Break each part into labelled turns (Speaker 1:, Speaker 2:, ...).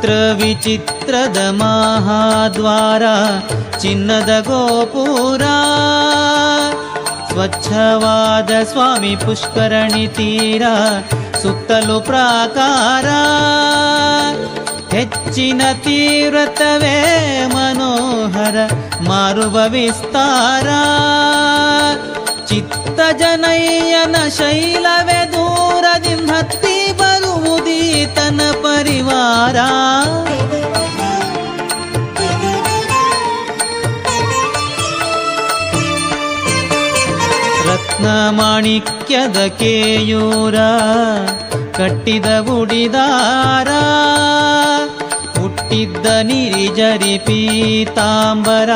Speaker 1: ಚಿತ್ರ ವಿಚಿತ್ರದ ಮಹಾದ್ವಾರ ಚಿನ್ನದ ಗೋಪುರ ಸ್ವಚ್ಛವಾದ ಸ್ವಾಮಿ ಪುಷ್ಕರಣಿ ತೀರ ಸುತ್ತಲೂ ಪ್ರಾಕಾರ ಹೆಚ್ಚಿನ ತೀವ್ರತವೇ ಮನೋಹರ ಮಾರುವ ವಿಸ್ತಾರ ಚಿತ್ತ ಜನಯ್ಯನ ಶೈಲವೇ ದೂರದಿಂದ ಹತ್ತಿ ಬರುವುದೀತನ ಪರಿವಾರ ಮಾಣಿಕ್ಯದ ಕೇಯೂರ, ಕಟ್ಟಿದ ಉಡಿದಾರ ಹುಟ್ಟಿದ್ದ ನಿರಿಜರಿ ಪೀತಾಂಬರ,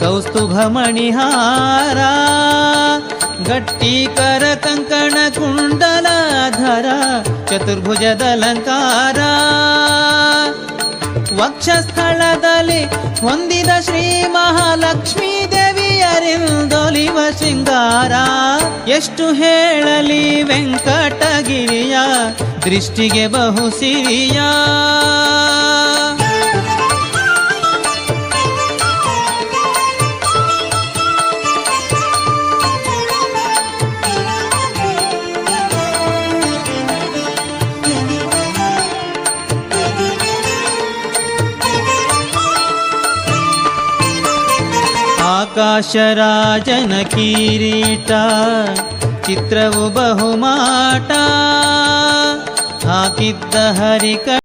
Speaker 1: ಕೌಸ್ತುಭ ಮಣಿಹಾರ, ಗಟ್ಟಿಕರ ಕಂಕಣ ಚತುರ್ಭುಜದ ಅಲಂಕಾರ. ವಕ್ಷಸ್ಥಳದಲ್ಲಿ ಹೊಂದಿದ ಶ್ರೀ ಮಹಾಲಕ್ಷ್ಮೀ ದೇವಿಯರಿಂದೊಲಿವ ಶೃಂಗಾರ ಎಷ್ಟು ಹೇಳಲಿ ವೆಂಕಟಗಿರಿಯ ದೃಷ್ಟಿಗೆ ಬಹು ಸಿರಿಯ. ಆಕಾಶರಾಜನ ಕಿರೀಟ ಚಿತ್ರವು ಬಹುಮಾಟ ಹಾಕಿದ್ದ ಹರಿಕಳ